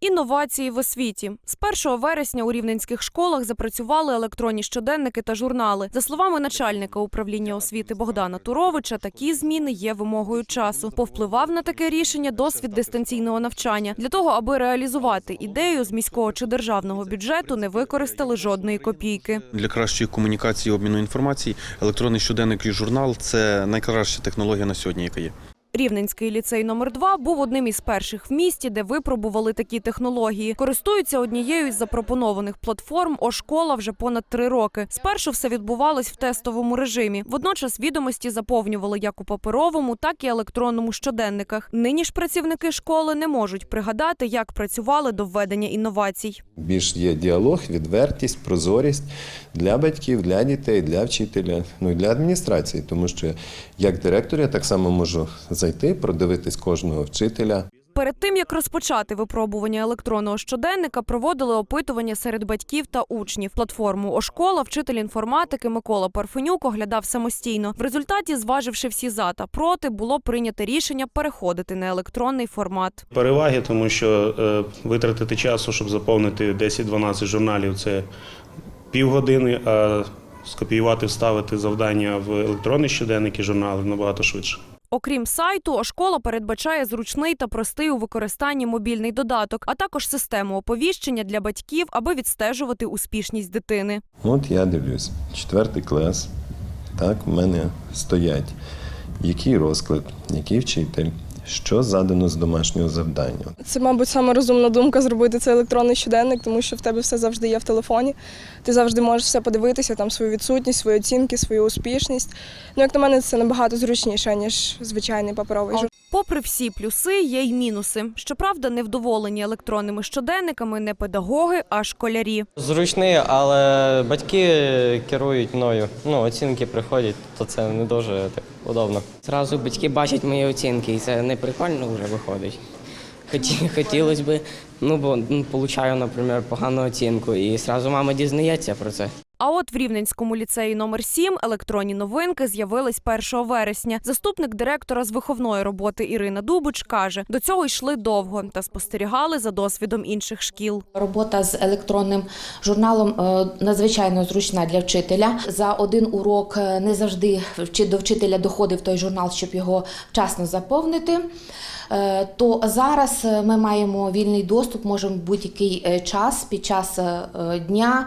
Інновації в освіті з 1 вересня у рівненських школах запрацювали електронні щоденники та журнали. За словами начальника управління освіти Богдана Туровича, такі зміни є вимогою часу. Повпливав на таке рішення досвід дистанційного навчання. Для того, аби реалізувати ідею з міського чи державного бюджету, не використали жодної копійки. Для кращої комунікації обміну інформації електронний щоденник і журнал це найкраща технологія на сьогодні, яка є. Рівненський ліцей номер 2 був одним із перших в місті, де випробували такі технології. Користуються однією із запропонованих платформ «О-школа» вже понад три роки. Спершу все відбувалось в тестовому режимі. Водночас відомості заповнювали як у паперовому, так і електронному щоденниках. Нині ж працівники школи не можуть пригадати, як працювали до введення інновацій. Більш є діалог, відвертість, прозорість для батьків, для дітей, для вчителя, ну і для адміністрації, тому що як директор я так само можу зайти, продивитись кожного вчителя. Перед тим як розпочати випробування електронного щоденника, проводили опитування серед батьків та учнів. Платформу «Ошкола» вчитель інформатики Микола Парфенюк оглядав самостійно. В результаті, зваживши всі за та проти, було прийнято рішення переходити на електронний формат. Переваги, тому що е, витратити часу, щоб заповнити 10-12 журналів, це півгодини, а скопіювати, вставити завдання в електронний щоденник і журнали набагато швидше. Окрім сайту, школа передбачає зручний та простий у використанні мобільний додаток, а також систему оповіщення для батьків, аби відстежувати успішність дитини. От я дивлюсь, четвертий клас. Так, в мене стоять. Який розклад, який вчитель, що задано з домашнього завдання. Це, мабуть, саме розумна думка зробити це електронний щоденник, тому що в тебе все завжди є в телефоні. Ти завжди можеш все подивитися, там свою відсутність, свої оцінки, свою успішність. Ну, як на мене, це набагато зручніше, ніж звичайний паперовий журнал. Попри всі плюси, є й мінуси. Щоправда, невдоволені електронними щоденниками не педагоги, а школярі. Зручний, але батьки керують мною. Ну, оцінки приходять, то це не дуже так удобно. Зразу батьки бачать мої оцінки, і це не прикольно вже виходить. Хоті, хотілося б, ну бо ну, получаю, наприклад, погану оцінку, і зразу мама дізнається про це. А от в Рівненському ліцеї номер 7 електронні новинки з'явились 1 вересня. Заступник директора з виховної роботи Ірина Дубич каже, до цього йшли довго та спостерігали за досвідом інших шкіл. Робота з електронним журналом е, надзвичайно зручна для вчителя. За один урок е, не завжди до вчителя доходив той журнал, щоб його вчасно заповнити. Е, То зараз ми маємо вільний доступ, можемо будь-який час під час дня,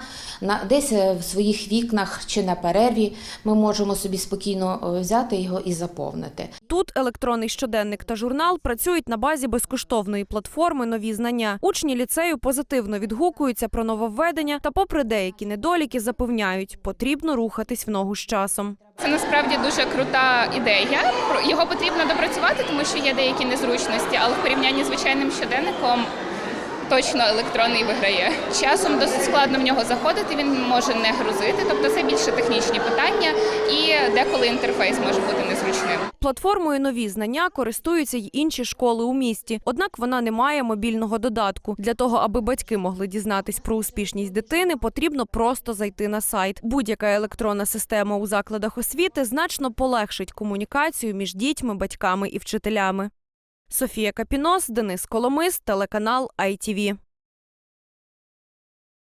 десь е, в своїх вікнах чи на перерві. Ми можемо собі спокійно е, взяти його і заповнити. Тут електронний щоденник та журнал працюють на базі безкоштовної платформи Нові знання. Учні ліцею позитивно відгукуються про нововведення та, попри деякі недоліки, запевняють, потрібно рухатись в ногу з часом. Це насправді дуже крута ідея. Про- Його потрібно допрацювати, тому що є деякі незручності, але в порівнянні з звичайним щоденником точно електронний виграє. Часом досить складно в нього заходити, він може не грузити, тобто це більше технічні питання, і деколи інтерфейс може бути незручним. Платформою нові знання користуються й інші школи у місті. Однак вона не має мобільного додатку. Для того, аби батьки могли дізнатись про успішність дитини, потрібно просто зайти на сайт. Будь-яка електронна система у закладах освіти значно полегшить комунікацію між дітьми, батьками і вчителями. Софія Капінос, Денис Коломис, телеканал ITV.